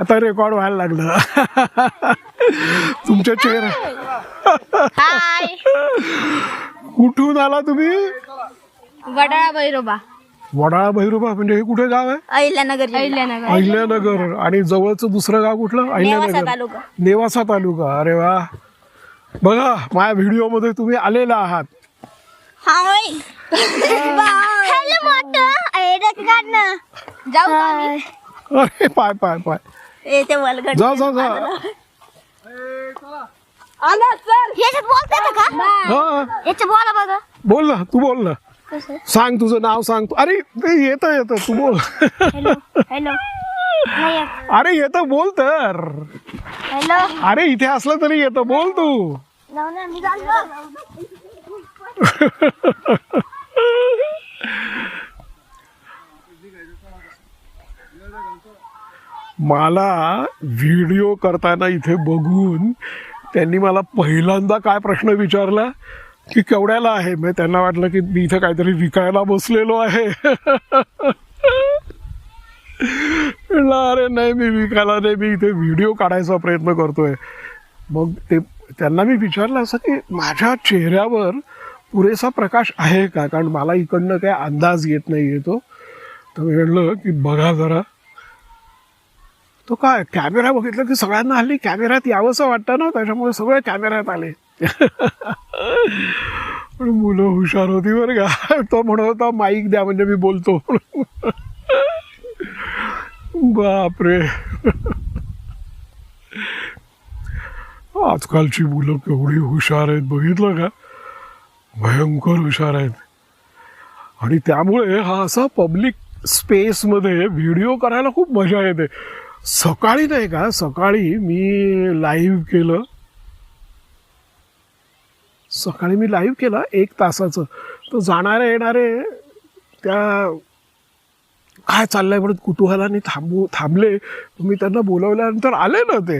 आता रेकॉर्ड व्हायला लागलं. तुमच्या चेहरा हाय. कुठून आला तुम्ही? वडाळा भैरोबा. वडाळा भैरोबा म्हणजे हे कुठे गाव आहे? अहिल्यानगर अहिल्यानगर. अहिल्यानगर. आणि जवळचं दुसरं गाव कुठलं? नेवासा अहिल्यानगर. तालुका. नेवासा तालुका. अरे वा. बघा माझ्या व्हिडिओमध्ये तुम्ही आलेला आहात. हाय. हॅलो मोठं. काढणं जाऊ का आम्ही? अरे पाय पाय पाय. येते वलगड जा जा जा. आला. सर याच्यात बोलता येतं का? हा. याच्यात बोला बघा. बोल ना तू बोल ना. कसं? सांग तुझं नाव सांग तू. अरे ते येतं येतं तू बोल. Hello hello. नाही येत. अरे येतं बोल तर. हॅलो. अरे इथे असलं तरी येतं बोल तू. जाऊ ना मी चाललो मला व्हिडिओ करताना इथे बघून त्यांनी मला पहिल्यांदा काय प्रश्न विचारला? की केवढ्याला आहे? मग त्यांना वाटलं की मी इथं काहीतरी विकायला बसलेलो आहे. अरे नाही मी विकायला नाही मी इथे व्हिडिओ काढायचा प्रयत्न करतोय. मग ते त्यांना मी विचारलं असं की माझ्या चेहऱ्यावर पुरेसा प्रकाश आहे का? कारण मला इकडनं काय अंदाज येत नाही येतो तर मी म्हणलं की बघा जरा. तो काय कॅमेरा बघितलं की सगळ्यांना हल्ली कॅमेऱ्यात यावंसं वाटतं ना त्याच्यामुळे सगळे कॅमेऱ्यात आले. पण मुलं हुशार होती बरं का. तो म्हणत होता माईक द्या म्हणजे मी बोलतो. बापरे. आजकालची मुलं केवढी हुशार आहेत बघितलं का? भयंकर हुशार आहेत. आणि त्यामुळे हा असा पब्लिक स्पेसमध्ये व्हिडिओ करायला खूप मजा येते. सकाळी नाही का सकाळी मी लाईव्ह केलं. सकाळी मी लाईव्ह केलं एक तासाचं. तर जाणारे येणारे त्या काय चाललंय म्हणून कुतूहलाने थांबू थांबले. मी त्यांना बोलवल्यानंतर आले ना ते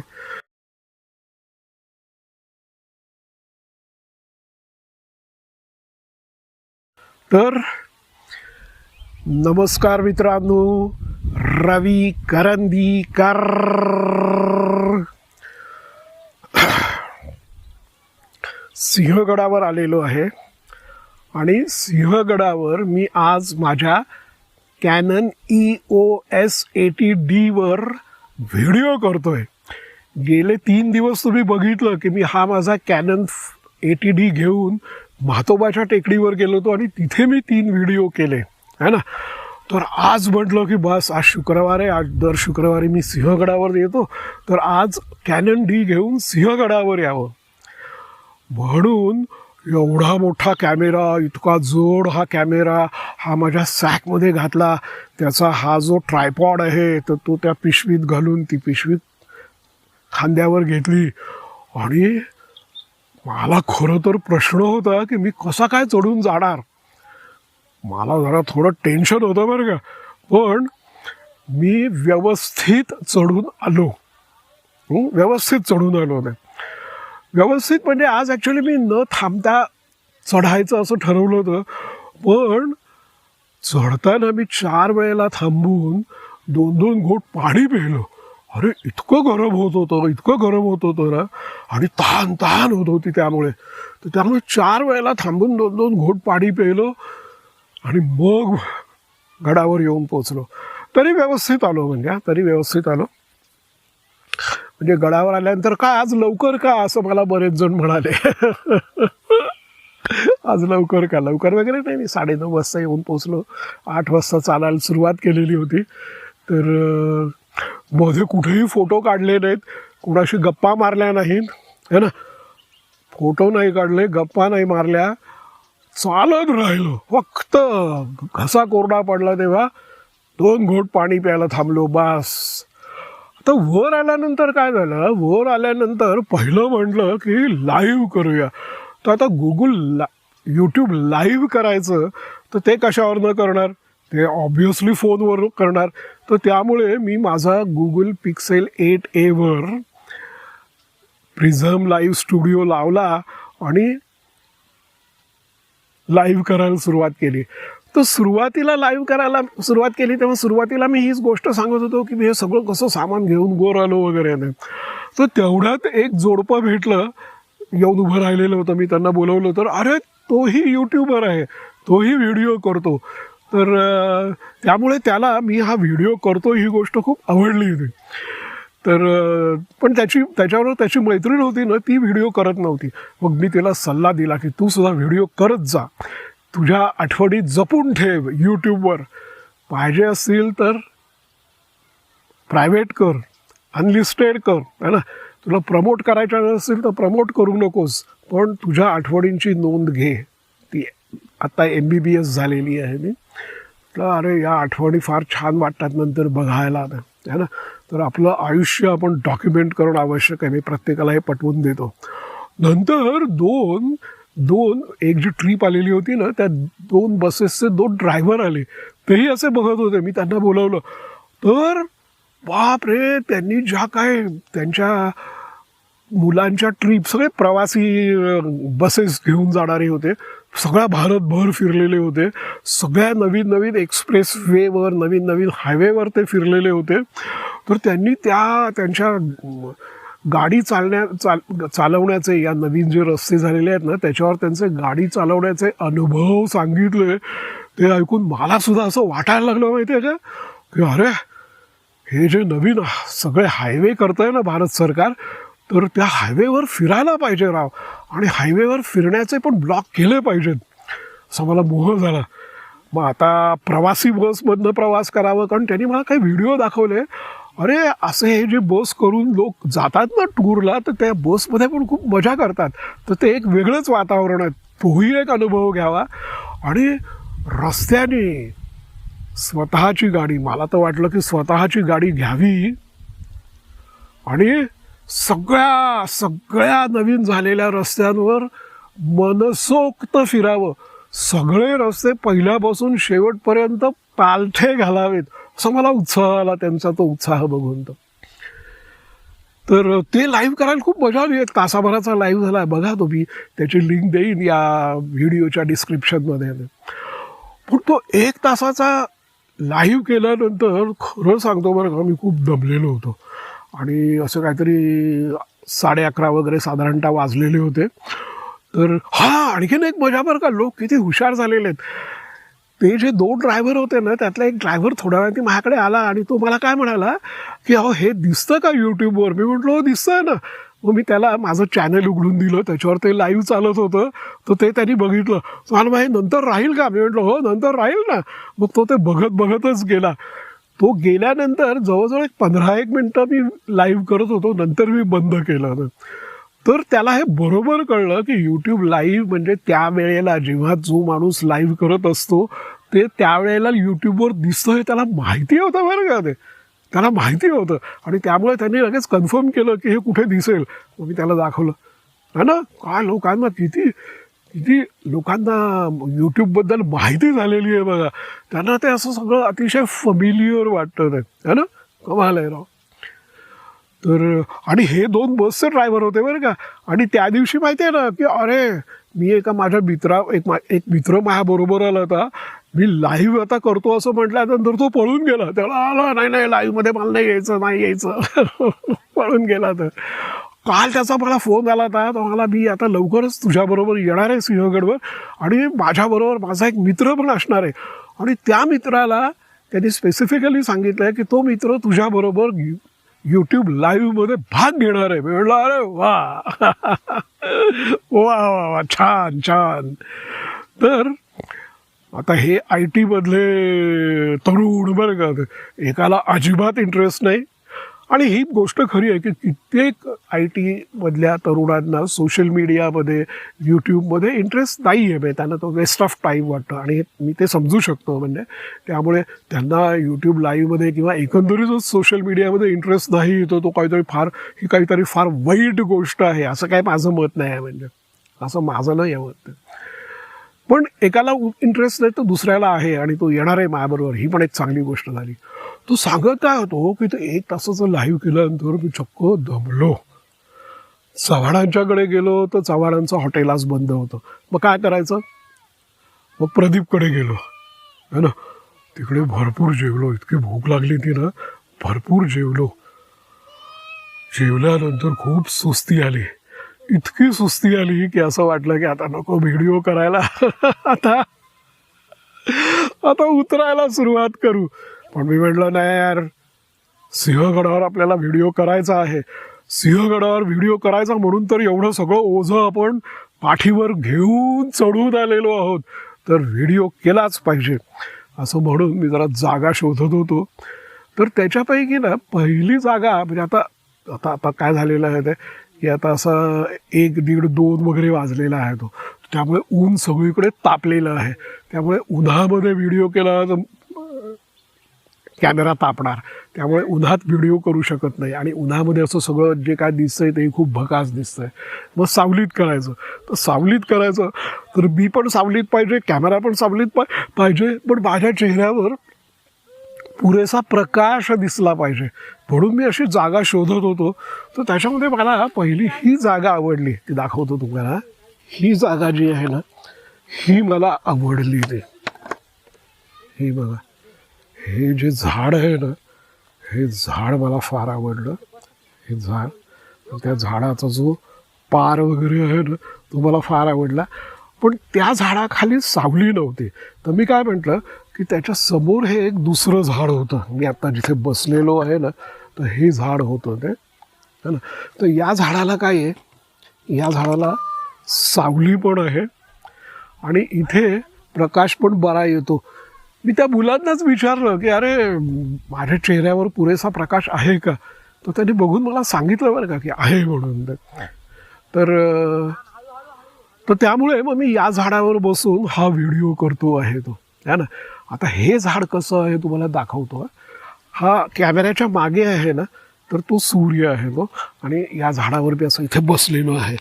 तर नमस्कार मित्रांनो. रवी करंदीकर। सिंहगडावर आलेलो आहे. आणि सिंहगडावर मी आज माझ्या Canon E O S eighty डीवर व्हिडिओ करतोय. गेले तीन दिवस तुम्ही बघितलं की मी हा माझा कॅनन एटी डी घेऊन म्हातोबाच्या टेकडीवर गेलो होतो आणि तिथे मी तीन व्हिडिओ केले. है ना? तर आज म्हटलं की बस आज शुक्रवार आहे आज दर शुक्रवारी मी सिंहगडावर येतो. तर आज कॅनन डी घेऊन सिंहगडावर यावं. म्हणून एवढा मोठा कॅमेरा इतका जोड हा कॅमेरा हा माझ्या सॅकमध्ये घातला. त्याचा हा जो ट्रायपॉड आहे तर तो त्या पिशवीत घालून ती पिशवीत खांद्यावर घेतली. आणि मला खरं तर प्रश्न होता की मी कसा काय चढून जाणार? मला जरा थोडं टेन्शन होतं बरं का. पण मी व्यवस्थित चढून आलो. व्यवस्थित चढून आलो होते व्यवस्थित म्हणजे आज ॲक्च्युली मी न थांबता चढायचं असं ठरवलं होतं. पण चढताना मी चार वेळेला थांबून दोन दोन घोट पाणी पिलो अरे इतकं गरम होत होतं इतकं गरम होत होतं ना. आणि तहान तहान होत होती त्यामुळे. तर त्यामुळे चार वेळेला थांबून दोन दोन घोट पाणी पिलो आणि मग गडावर येऊन पोचलो तरी व्यवस्थित आलो म्हणजे तरी व्यवस्थित आलो. म्हणजे गडावर आल्यानंतर काय आज लवकर का असं मला बरेच जण म्हणाले. आज लवकर का लवकर वगैरे नाही मी साडेनऊ वाजता येऊन पोचलो आठ वाजता चालायला सुरुवात केलेली होती. तर मध्ये कुठेही फोटो काढले नाहीत. कुणाशी गप्पा मारल्या नाहीत. है ना? फोटो नाही काढले गप्पा नाही मारल्या. चालत राहिलो. फक्त घसा कोरडा पडला तेव्हा दोन घोट पाणी प्यायला थांबलो बास. आता वर आल्यानंतर काय झालं? वर आल्यानंतर पहिलं म्हटलं की लाईव्ह करूया. तर आता गुगल ला यूट्यूब लाईव्ह करायचं तर ते कशावर न करणार? ते ऑब्वियसली फोनवर करणार. तर त्यामुळे मी माझा Google pixel eight ever prism live studio लावला आणि लाईव्ह करायला सुरुवात केली. तर सुरुवातीला लाईव्ह करायला सुरुवात केली तेव्हा सुरुवातीला मी हीच गोष्ट सांगत होतो की मी हे सगळं कसं सामान घेऊन गोर आलो वगैरे तर तेवढ्यात एक जोडपं भेटलं येऊन उभं राहिलेलं होतं मी त्यांना बोलवलं तर अरे तोही यूट्यूबर आहे तोही व्हिडिओ करतो. तर त्यामुळे त्याला मी हा व्हिडिओ करतो ही गोष्ट खूप आवडली होती. तर पण त्याची त्याच्यावर त्याची मैत्रीण होती ना ती व्हिडिओ करत नव्हती. मग मी तिला सल्ला दिला की तू सुद्धा व्हिडिओ करत जा. तुझ्या आठवणी जपून ठेव यूट्यूबवर पाहिजे असतील तर प्रायव्हेट कर. अनलिस्टेड कर. है ना? तुला प्रमोट करायच्या असेल तर प्रमोट करू नकोस. पण तुझ्या आठवणींची नोंद घे. ती आत्ता एम बी बी एस झालेली आहे. मी तर अरे या आठवणी फार छान वाटतात नंतर बघायला. है ना? तर आपलं आयुष्य आपण डॉक्युमेंट करणं आवश्यक आहे. मी प्रत्येकाला हे पटवून देतो. नंतर दोन दोन एक जी ट्रीप आलेली होती ना त्या दोन बसेसचे दोन ड्रायव्हर आले. तेही असे बघत होते. मी त्यांना बोलवलं. तर बाप रे त्यांनी ज्या काय त्यांच्या मुलांच्या ट्रीप सगळे प्रवासी बसेस घेऊन जाणारे होते. सगळ्या भारतभर फिरलेले होते. सगळ्या नवीन नवीन एक्सप्रेस वेवर नवीन नवीन हायवेवर ते फिरलेले होते. तर त्यांनी त्या त्यांच्या गाडी चालण्या चाल चालवण्याचे या नवीन जे रस्ते झालेले आहेत ना त्याच्यावर त्यांचे गाडी चालवण्याचे अनुभव सांगितले. ते ऐकून मला सुद्धा असं वाटायला लागलं माहिती आहे का? की अरे हे जे नवीन सगळे हायवे करतंय ना भारत सरकार तर त्या हायवेवर फिरायला पाहिजे राव. आणि हायवेवर फिरण्याचे पण ब्लॉक केले पाहिजेत. असा मला मोह झाला. मग आता प्रवासी बसमधनं प्रवास करावं कारण त्यांनी मला काही व्हिडिओ दाखवले. अरे असे हे जे बस करून लोक जातात ना टूरला तर त्या बसमध्ये पण खूप मजा करतात. तर ते एक वेगळंच वातावरण आहे. तोही एक अनुभव घ्यावा. आणि रस्त्याने स्वतःची गाडी मला तर वाटलं की स्वतःची गाडी घ्यावी. आणि सगळ्या सगळ्या नवीन झालेल्या रस्त्यांवर मनसोक्त फिरावं. सगळे रस्ते पहिल्यापासून शेवटपर्यंत पालथे घालावेत असा मला उत्साह आला त्यांचा तो उत्साह बघून तर. तर ते लाईव्ह करायला खूप मजा आली. एक तासाभराचा लाईव्ह झाला बघा तुम्ही त्याची लिंक देईन या व्हिडिओच्या डिस्क्रिप्शनमध्ये पण तो एक तासाचा लाईव्ह केल्यानंतर खरं सांगतो बरं का मी खूप दमलेलो होतो. आणि असं काहीतरी साडे अकरा वगैरे साधारणतः वाजलेले होते. तर हा आणखीन एक मजा बरं का लोक किती हुशार झालेले आहेत. ते जे दोन ड्रायव्हर होते ना त्यातला एक ड्रायव्हर थोड्या वेळा ती माझ्याकडे आला आणि तो मला काय म्हणाला की अहो हे दिसतं का यूट्यूबवर मी म्हटलं हो दिसतंय ना. मग मी त्याला माझं चॅनल उघडून दिलं त्याच्यावर ते लाईव्ह चालत होतं. तर ते त्यांनी बघितलं. मला माहिती नंतर राहील का? मी म्हटलं हो नंतर राहील ना. मग तो ते बघत बघतच गेला. तो गेल्यानंतर जवळजवळ एक पंधरा एक मिनटं मी लाईव्ह करत होतो नंतर मी बंद केलं तर त्याला हे बरोबर कळलं की यूट्यूब लाईव्ह म्हणजे त्यावेळेला जेव्हा जो माणूस लाईव्ह करत असतो ते त्यावेळेला यूट्यूबवर दिसतं हे त्याला माहिती होतं बरं का ते. त्याला माहिती होतं. आणि त्यामुळे त्यांनी लगेच कन्फर्म केलं की हे कुठे दिसेल. मग मी त्याला दाखवलं. है ना काय लोकांना किती किती लोकांना यूट्यूबबद्दल माहिती झालेली आहे बघा. त्यांना ते असं सगळं अतिशय फमिलियर वाटतं ते. है ना? कमाल आहे राव. तर आणि हे दोन बसचे ड्रायव्हर होते बरं का. आणि त्या दिवशी माहिती आहे ना की अरे मी एका माझ्या मित्रा एक मा एक मित्र माझ्याबरोबर आला होता. मी लाईव्ह आता करतो असं म्हटल्यानंतर तो पळून गेला. त्याला आला नाही नाही लाईव्हमध्ये मला नाही यायचं नाही यायचं. पळून गेला तर काल त्याचा मला फोन आला होता तो मला मी आता लवकरच तुझ्याबरोबर येणार आहे सिंहगडवर आणि माझ्याबरोबर माझा एक मित्र पण असणार आहे. आणि त्या मित्राला त्यांनी स्पेसिफिकली सांगितलं आहे की तो मित्र तुझ्याबरोबर यूट्यूब लाईव्हमध्ये भाग घेणार आहे. मिळणार म्हटलं अरे वा. वा वा वा. छान छान. तर आता हे आय टीमधले तरुण बरं का एकाला अजिबात इंटरेस्ट नाही. आणि ही गोष्ट खरी आहे की कित्येक आय टीमधल्या तरुणांना सोशल मीडियामध्ये यूट्यूबमध्ये इंटरेस्ट नाही आहे म्हणजे त्यांना तो वेस्ट ऑफ टाईम वाटतं. आणि मी ते समजू शकतो. म्हणजे त्यामुळे त्यांना यूट्यूब लाईव्हमध्ये किंवा एकंदरीतच सोशल मीडियामध्ये इंटरेस्ट नाही येतो तो काहीतरी फार ही काहीतरी फार वाईट गोष्ट आहे. असं काय माझं मत नाही आहे. म्हणजे असं माझं नाही आहे मत. पण एकाला इंटरेस्ट नाही तर दुसऱ्याला आहे. आणि तो येणार आहे माझ्याबरोबर. ही पण एक चांगली गोष्ट झाली. तो सांगत काय होतो की ते एक तासाचं लाईव्ह केल्यानंतर मी चक्क दमलो. चव्हाणांच्याकडे गेलो तर चव्हाणांचं हॉटेल आज बंद होतं. मग काय करायचं? मग प्रदीपकडे गेलो. है ना? तिकडे भरपूर जेवलो. इतकी भूक लागली ती ना. भरपूर जेवलो. जेवल्यानंतर खूप सुस्ती आली. इतकी सुस्ती आली की असं वाटलं की आता नको व्हिडिओ करायला. आता आता उतरायला सुरुवात करू. पण मी म्हटलं नाही यार सिंहगडावर आपल्याला व्हिडिओ करायचा आहे. सिंहगडावर व्हिडिओ करायचा म्हणून तर एवढं सगळं ओझं आपण पाठीवर घेऊन चढून आलेलो आहोत. तर व्हिडिओ केलाच पाहिजे. असं म्हणून मी जरा जागा शोधत होतो. तर त्याच्यापैकी ना पहिली जागा म्हणजे आता आता आता काय झालेलं आहे ते की आता असं एक दीड दोन वगैरे वाजलेला आहे तो. त्यामुळे ऊन सगळीकडे तापलेलं आहे. त्यामुळे उन्हामध्ये व्हिडिओ केला तर कॅमेरा तापणार. त्यामुळे उन्हात व्हिडिओ करू शकत नाही. आणि उन्हामध्ये असं सगळं जे काय दिसतंय ते खूप भकास दिसतंय. मग सावलीत करायचं. तर सावलीत करायचं. तर मी पण सावलीत पाहिजे कॅमेरा पण सावलीत पा पाहिजे. पण माझ्या चेहऱ्यावर पुरेसा प्रकाश दिसला पाहिजे. म्हणून मी अशी जागा शोधत होतो. तर त्याच्यामध्ये मला पहिली ही जागा आवडली. ती दाखवतो तुम्हाला. ही जागा जी आहे ना ही मला आवडली ते. ही बघा. हे जे झाड आहे ना हे झाड मला फार आवडलं. हे झाड त्या झाडाचा जो पार वगैरे आहे ना तो मला फार आवडला. पण त्या झाडाखाली सावली नव्हती. तर मी काय म्हटलं की त्याच्यासमोर हे एक दुसरं झाड होतं. मी आत्ता जिथे बसलेलो आहे ना तर हे झाड होतं ते. है ना? तर या झाडाला काय आहे? या झाडाला सावली पण आहे. आणि इथे प्रकाश पण बरा येतो. मी त्या मुलांनाच विचारलं की अरे माझ्या चेहऱ्यावर पुरेसा प्रकाश आहे का? तर त्यांनी बघून मला सांगितलं बरं का की आहे म्हणून. तर तर त्यामुळे मग मी या झाडावर बसून हा व्हिडिओ करतो आहे तो. है ना? आता हे झाड कसं आहे तुम्हाला दाखवतो हा कॅमेऱ्याच्या मागे आहे ना तर तो सूर्य आहे तो आणि या झाडावर मी असं इथे बसलेलो आहे.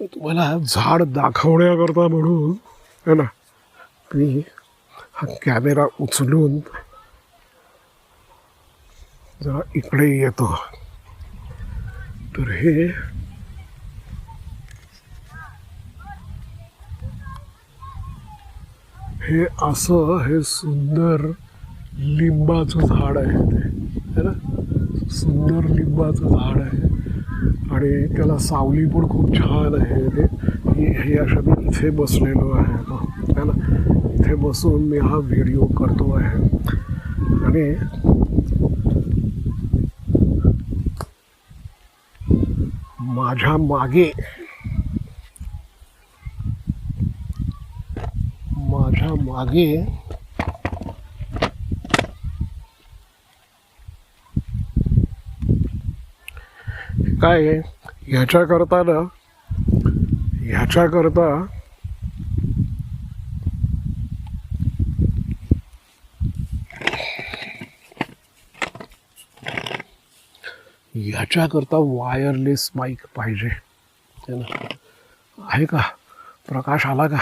तर तुम्हाला झाड दाखवण्याकरता म्हणून है ना मी हा कॅमेरा उचलून जरा इकडे येतो. तर हे हे असं हे सुंदर लिंबाचं झाड आहे. ते है ना? सुंदर लिंबाचं झाड आहे. आणि त्याला सावली पण खूप छान आहे. ते हे हे अशा मी इथे बसलेलो आहे. ना? इथे बसून मी हा व्हिडिओ करतो आहे. आणि माझ्या मागे माझ्या मागे काय आहे? ह्याच्याकरता ना ह्याच्याकरता ह्याच्याकरता वायरलेस माईक पाहिजे. है ना? आहे का? प्रकाश आला का?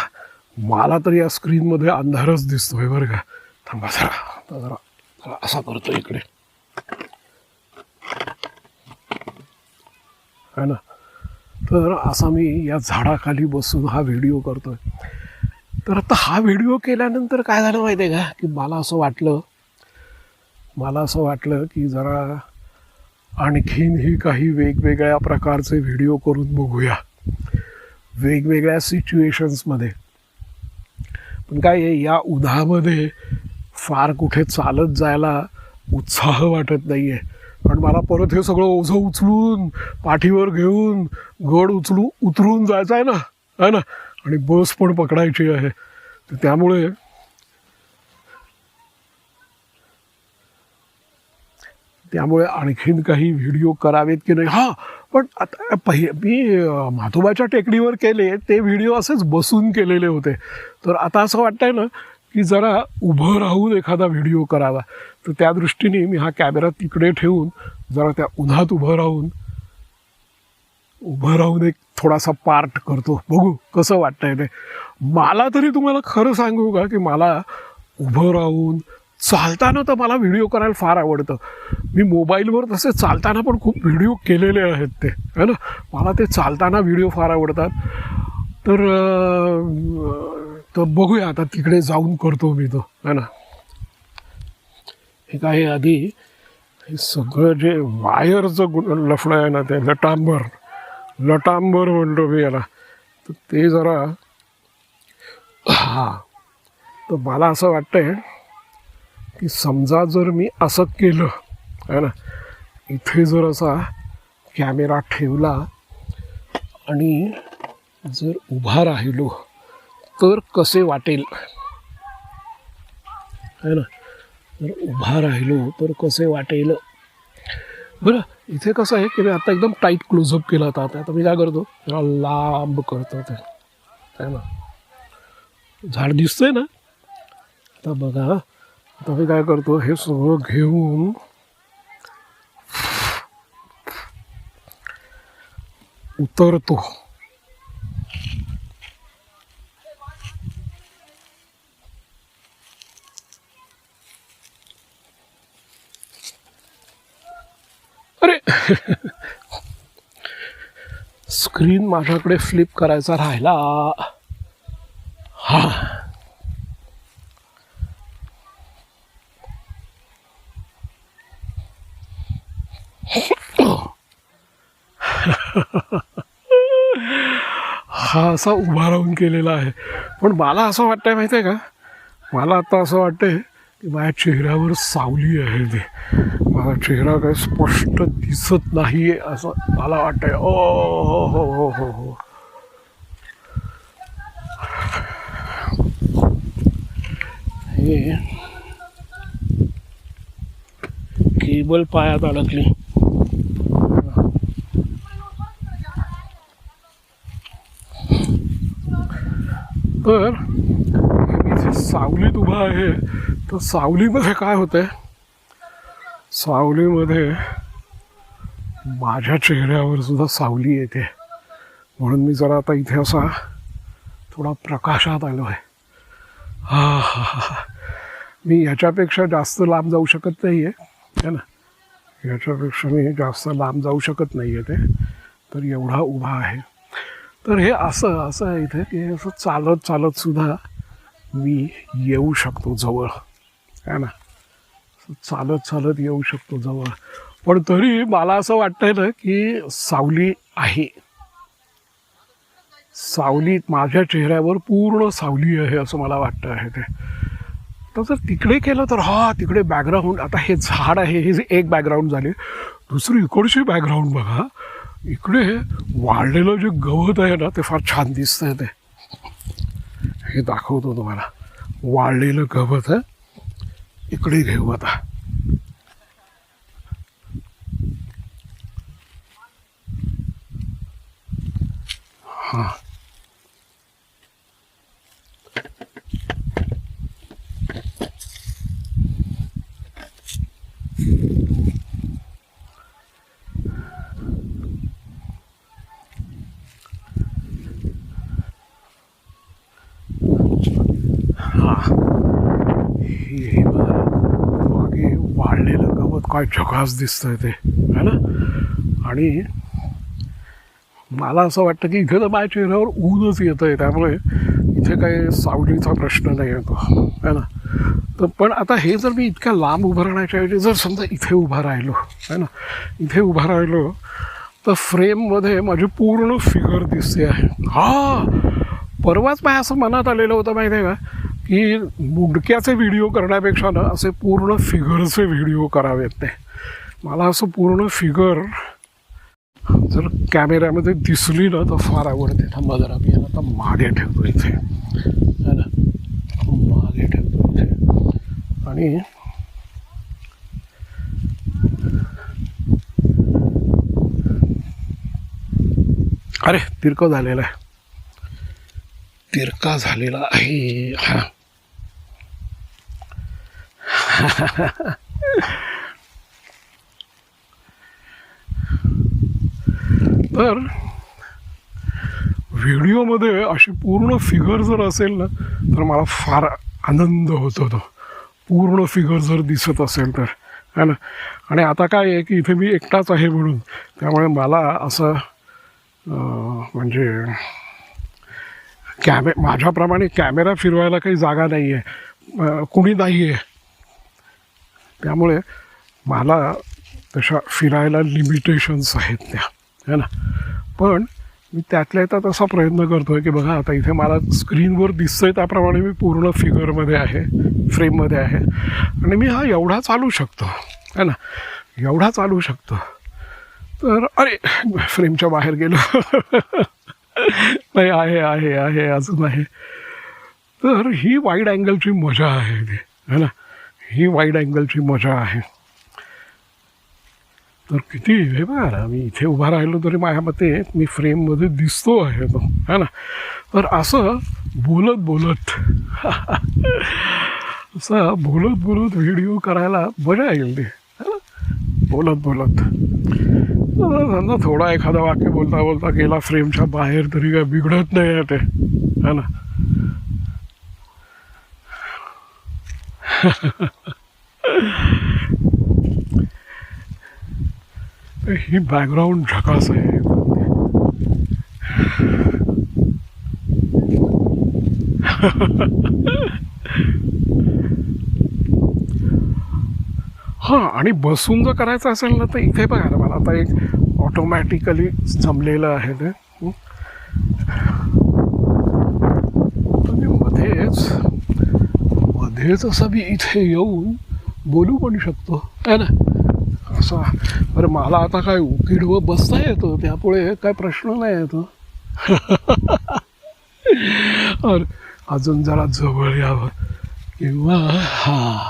मला तर या स्क्रीनमध्ये अंधारच दिसतोय बरं का. थांबा जरा जरा असा करतो इकडे. है ना? तर असा मी या झाडाखाली बसून हा व्हिडिओ करतोय. तर आता हा व्हिडिओ केल्यानंतर काय झालं माहिती आहे का? की मला असं वाटलं मला असं वाटलं की जरा आणखीनही काही वेगवेगळ्या प्रकारचे व्हिडिओ करून बघूया. वेगवेगळ्या सिच्युएशन्समध्ये पण काय आहे या उन्हामध्ये फार कुठे चालत जायला उत्साह वाटत नाही आहे पण मला परत हे सगळं ओझं उचलून पाठीवर घेऊन गड उचलू उतरून जायचं आहे ना? है ना? आणि बस पण पकडायची आहे. तर त्यामुळे त्यामुळे आणखीन काही व्हिडिओ करावेत की नाही? हां पण आता पहि मी माधोबाच्या टेकडीवर केले ते व्हिडिओ असेच बसून केलेले होते. तर आता असं वाटतंय ना की जरा उभं राहून एखादा व्हिडिओ करावा. तर त्या दृष्टीने मी हा कॅमेरा तिकडे ठेवून जरा त्या उन्हात उभं राहून उभं राहून एक थोडासा पार्ट करतो. बघू कसं वाटतंय ते. मला तरी तुम्हाला खरं सांगू का की मला उभं राहून चालताना तर मला व्हिडिओ करायला फार आवडतं. मी मोबाईलवर तसे चालताना पण खूप व्हिडिओ केलेले आहेत ते. है ना? मला ते चालताना व्हिडिओ फार आवडतात. तर तर बघूया आता तिकडे जाऊन करतो मी तो. है ना? हे काय आधी? हे सगळं जे वायरचं गु लफडं आहे ना ते लटांबर. लटांबर म्हणतो मी याला. तर ते जरा हां. तर मला असं वाटतं आहे की समजा जर मी असं केलं आहे ना? इथे जर असा कॅमेरा ठेवला आणि जर उभा राहिलो तर कसे वाटेल? है ना? जर उभा राहिलो तर कसे वाटेल? बरं इथे कसं आहे की मी आता एकदम टाईट क्लोजअप केला होता आता. आता मी काय करतो? जरा लांब करतो ते. आहे ना? झाड दिसतंय ना? आता बघा. आता मी काय करतो हे सगळं घेऊन उतरतो. अरे! स्क्रीन माझ्याकडे फ्लिप करायचा राहिला. हा. हा असा उभा राहून केलेला आहे. पण मला असं वाटतंय माहिती आहे का? मला आता असं वाटतंय की माझ्या चेहऱ्यावर सावली आहे ते. माझा चेहरा काही स्पष्ट दिसत नाही असं मला वाटतंय. ओ हो हो हो हो हो. हो. हे केबल पायात अडकली. तर मी जे सावलीत उभा आहे तर सावलीमध्ये काय होतंय? सावलीमध्ये माझ्या चेहऱ्यावर सुद्धा सावली येते. म्हणून मी जरा आता इथे असा थोडा प्रकाशात आलो आहे हा हा हा हा. मी ह्याच्यापेक्षा जास्त लांब जाऊ शकत नाही आहे है ना? ह्याच्यापेक्षा मी जास्त लांब जाऊ शकत नाही आहे ते. तर एवढा उभा आहे. तर हे असं असं आहे इथे की असं चालत चालत सुद्धा मी येऊ शकतो जवळ. है ना? चालत चालत येऊ शकतो जवळ. पण तरी मला असं वाटतंय ना की सावली आहे. सावली माझ्या चेहऱ्यावर पूर्ण सावली आहे असं मला वाटतं आहे ते. तर जर तिकडे केलं तर हा तिकडे बॅकग्राऊंड आता हे झाड आहे हे जे एक बॅकग्राऊंड झाले. दुसरी इकडची बॅकग्राऊंड बघा. इकडे वाढलेलं जे गवत आहे ना ते फार छान दिसतंय ते. हे दाखवतो तुम्हाला. वाढलेलं गवत आहे इकडे घेऊ आता. हां हे हे बघा मागे वाढलेलं गवत काय झकास दिसतंय ते है ना? आणि मला असं वाटतं की इथे तर माझ्या चेहऱ्यावर ऊनच येतं आहे त्यामुळे इथे काही सावलीचा प्रश्न नाही येतो है ना? तर पण आता हे जर मी इतक्या लांब उभं राहण्याच्या ऐवजी जर समजा इथे उभा राहिलो है ना? इथे उभा राहिलो तर फ्रेममध्ये माझी पूर्ण फिगर दिसते आहे. हा! परवाच माझ्या असं मनात आलेलं होतं माहिती आहे का? की मुंडक्याचे व्हिडिओ करण्यापेक्षा ना असे पूर्ण फिगरचे व्हिडिओ करावेत ते. मला असं पूर्ण फिगर जर कॅमेऱ्यामध्ये दिसली ना तर फार आवडते. थांबा जरा मी याला आता मागे ठेवतो इथे. है ना? मागे ठेवतो इथे. आणि अरे तिरकं झालेलं आहे. तिरका झालेला आहे. हा. तर व्हिडिओमध्ये अशी पूर्ण फिगर जर असेल ना तर मला फार आनंद होतो तो पूर्ण फिगर जर दिसत असेल तर. है ना? आणि आता काय आहे की इथे मी एकटाच आहे म्हणून. त्यामुळे मला असं म्हणजे कॅमे माझ्याप्रमाणे कॅमेरा फिरवायला काही जागा नाही आहे कुणी नाही आहे त्यामुळे मला तशा फिरायला लिमिटेशन्स आहेत त्या. है ना? पण मी त्यातल्या त्यात असा प्रयत्न करतो आहे की बघा आता इथे मला स्क्रीनवर दिसतंय त्याप्रमाणे मी पूर्ण फिगरमध्ये आहे फ्रेममध्ये आहे. आणि मी हा एवढा चालू शकतो. है ना? एवढा चालू शकतो. तर अरे फ्रेमच्या बाहेर गेलो. नाही आहे आहे आहे अजून आहे. तर ही वाईड अँगलची मजा आहे ती है ना? ही वाईड अँगलची मजा आहे. तर किती हे बघा मी इथे उभा राहिलो तरी माझ्या मते मी फ्रेममध्ये दिसतो आहे तो है ना? तर असं बोलत बोलत असं बोलत बोलत व्हिडिओ करायला मजा येईल ते है ना? बोलत बोलत. समजा थोडा एखादा वाक्य बोलता बोलता गेला फ्रेमच्या बाहेर तरी काय बिघडत नाही आहे ते. है ना? ही बॅकग्राऊंड झकास आहे. हां आणि बसून जर करायचं असेल ना तर इथे बघा ना आता एक ऑटोमॅटिकली जमलेलं आहे ते. मध्येच मध्येच असं मी इथे येऊन बोलू पण शकतो आहे ना? असा. बरं मला आता काय उकिडवं बसता येतं त्यामुळे काय प्रश्न नाही येतो. अरे अजून जरा जवळ यावं. किंवा हा.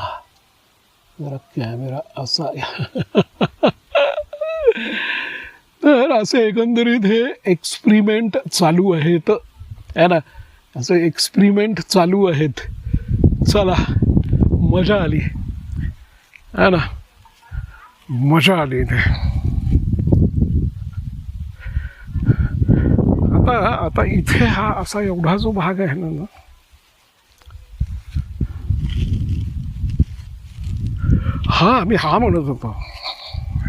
जरा कॅमेरा असा तर असे एकंदरीत हे एक्सप्रिमेंट चालू आहेत. है ना? असे एक्सप्रिमेंट चालू आहेत. चला मजा आली. है ना? मजा आली इथे. आता आता इथे हा असा एवढा जो भाग आहे ना ना. हा मी हा म्हणत होतो.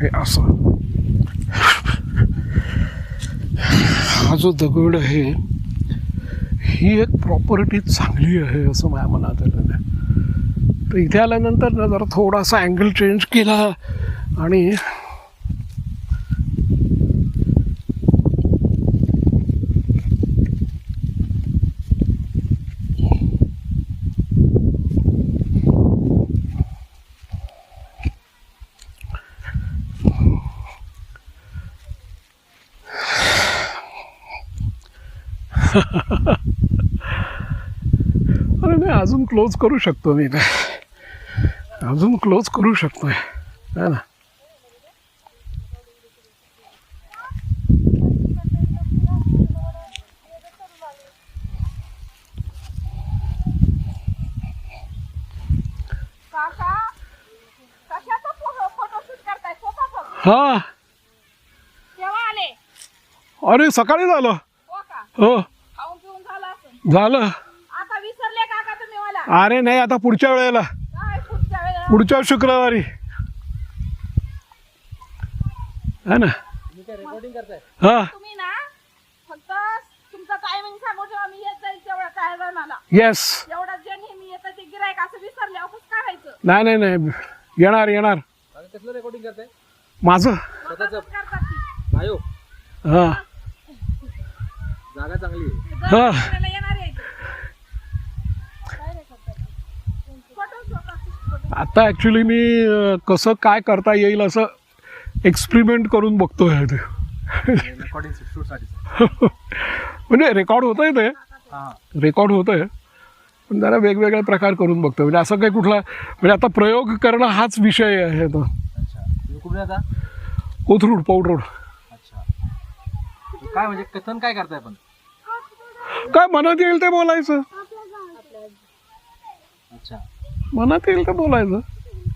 हे असं. हा जो दगड आहे ही एक प्रॉपर्टी चांगली आहे असं माझ्या मनात आलेलं आहे. तर इथे आल्यानंतर ना जरा थोडासा अँगल चेंज केला आणि अरे नाही अजून क्लोज करू शकतो मी ते अजून क्लोज करू शकतोय. है ना? हा. अरे सकाळी झालं. हो हो. झालं. आता विसरले काका तुम्ही मला. अरे नाही आता पुढच्या वेळेला. काय पुढच्या वेळेला? पुढच्या शुक्रवारी. है ना? हा. तुम्ही ना फक्त तुमचा टायमिंग सांगू जेव्हा मी येत जाईल तेवढं काय येस एवढं जे नेहमी येतं ते गिरायक असं कसं काय व्हायचं? नाही नाही नाही. येणार येणार. कसलं रेकॉर्डिंग करताय? माझं? स्वतःच. करतात ती. आयो. हा. जागा चांगली आहे. जर हा. आपल्याला येणार यायचं काय रे करतात? फोटो स्वतःच फोटो. आता ॲक्च्युली मी कसं काय करता येईल असं एक्सपेरिमेंट करून बघतोय ते रेकॉर्डिंग शूटसाठी. म्हणजे रेकॉर्ड होत आहे ते. हां. रेकॉर्ड होत आहे पण जरा वेगवेगळे प्रकार करून बघतो म्हणजे असं काही कुठला म्हणजे आता प्रयोग करणं हाच विषय आहे तो कोथरूड पौड रोड. अच्छा. काय म्हणजे कथन काय करताय पण? काय मनात येईल ते बोलायचं. अच्छा. मनात येईल ते बोलायचं?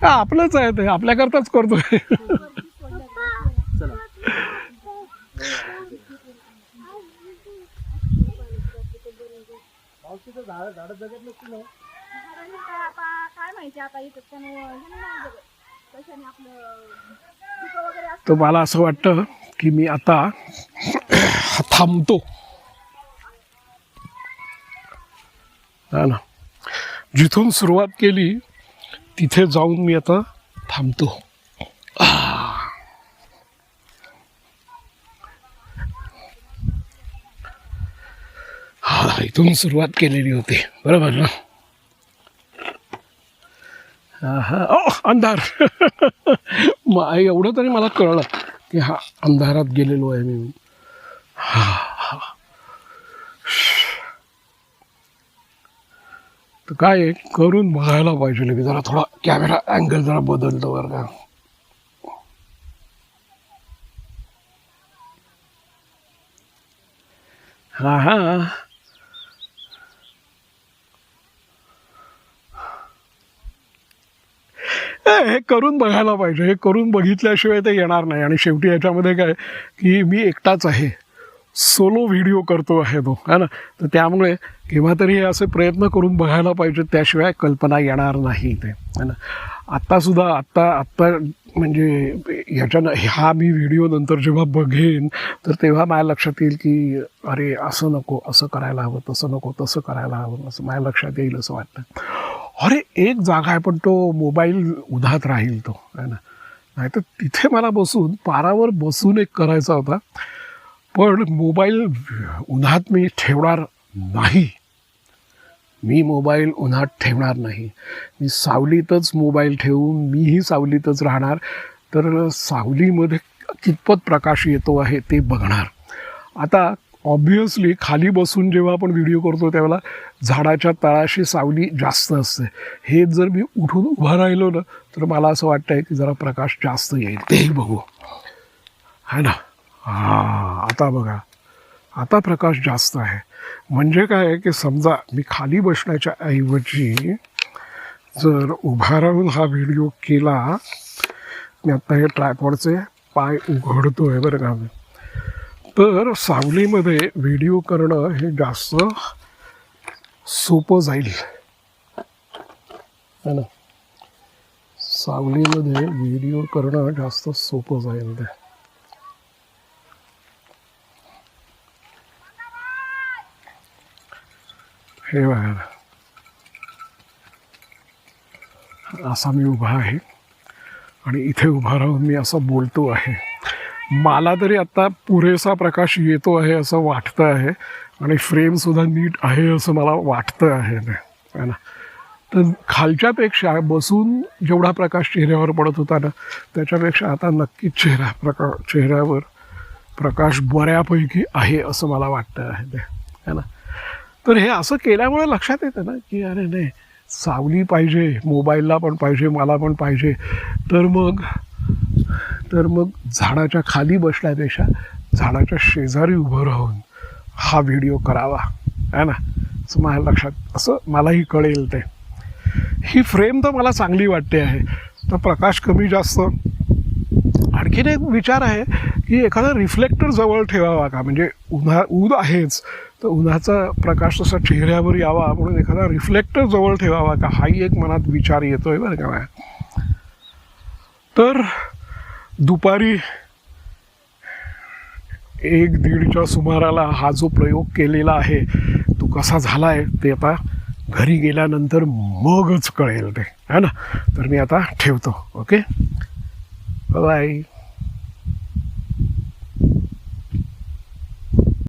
का आपलंच आहे ते आपल्याकरताच करतोय. हे? तर मला असं वाटतं की मी आता थांबतो. हा ना. जिथून सुरुवात केली तिथे जाऊन मी आता थांबतो. हा इथून सुरुवात केलेली होती. बरोबर ना? ओ अंधार. एवढं तरी मला कळलं की हा अंधारात गेलेलो आहे मी. हा हा. तर काय आहे, करून बघायला पाहिजे की जरा थोडा कॅमेरा अँगल जरा बदलतो बरं का. हा हा. ए, हे करून बघायला पाहिजे. हे करून बघितल्याशिवाय ते येणार नाही. आणि शेवटी याच्यामध्ये काय की मी एकटाच आहे. सोलो व्हिडिओ करतो आहे तो है ना? तर त्यामुळे केव्हा तरी हे असे प्रयत्न करून बघायला पाहिजे त्याशिवाय कल्पना येणार नाही ते है ना? आत्तासुद्धा आत्ता आत्ता म्हणजे ह्याच्या हा मी व्हिडिओ नंतर जेव्हा बघेन तर तेव्हा माझ्या लक्षात येईल की अरे असं नको असं करायला हवं तसं नको तसं करायला हवं असं माझ्या लक्षात येईल असं वाटतं. अरे एक जागा आहे पण तो मोबाईल उधात राहील तो है ना? नाहीतर तिथे मला बसून पारावर बसून एक करायचा होता. पण मोबाईल उन्हात मी ठेवणार नाही. मी मोबाईल उन्हात ठेवणार नाही. मी सावलीतच मोबाईल ठेवून मीही सावलीतच राहणार. तर सावलीमध्ये कितपत प्रकाश येतो आहे ते बघणार. आता ऑब्वियसली खाली बसून जेव्हा आपण व्हिडिओ करतो त्यावेळेला झाडाच्या तळाशी सावली जास्त असते. हे जर मी उठून उभं राहिलो ना तर मला असं वाटतं आहे की जरा प्रकाश जास्त येईल. तेही बघू. है ना? हां आता बघा. आता प्रकाश जास्त आहे. म्हणजे काय आहे की समजा मी खाली बसण्याच्या ऐवजी जर उभा राहून हा व्हिडिओ केला मी आत्ता हे ट्रायपॉडचे पाय उघडतो आहे बरं का मी. तर सावलीमध्ये व्हिडिओ करणं हे जास्त सोपं जाईल. है ना? सावलीमध्ये व्हिडिओ करणं जास्त सोपं जाईल ते. हे बघा असा मी उभा आहे. आणि इथे उभा राहून मी असं बोलतो आहे. मला तरी आत्ता पुरेसा प्रकाश येतो आहे असं वाटतं आहे. आणि फ्रेमसुद्धा नीट आहे असं मला वाटतं आहे. ते है ना? तर खालच्यापेक्षा बसून जेवढा प्रकाश चेहऱ्यावर पडत होता ना त्याच्यापेक्षा आता नक्कीच चेहरा प्रका चेहऱ्यावर प्रकाश बऱ्यापैकी आहे असं मला वाटतं आहे. ते है ना? तर हे असं केल्यामुळे लक्षात येतं ना की अरे नाही सावली पाहिजे मोबाईलला पण पाहिजे मला पण पाहिजे. तर मग तर मग झाडाच्या खाली बसण्यापेक्षा झाडाच्या शेजारी उभं राहून हा व्हिडिओ करावा. आहे ना? असं माझ्या लक्षात असं मलाही कळेल ते. ही फ्रेम तर मला चांगली वाटते आहे. तर प्रकाश कमी जास्त. आणखीन एक विचार आहे की एखादा रिफ्लेक्टर जवळ ठेवावा का? म्हणजे उन्हा ऊन आहेच तर उन्हाचा प्रकाश तसा चेहऱ्यावर यावा म्हणून एखादा रिफ्लेक्टर जवळ ठेवावा का? हाही एक मनात विचार येतोय बरं का माझ्या तर दुपारी एक दीडच्या सुमाराला हा जो प्रयोग केलेला आहे तो कसा झाला आहे ते आता घरी गेल्यानंतर मगच कळेल ते. है ना? तर मी आता ठेवतो ओके? Bye-bye.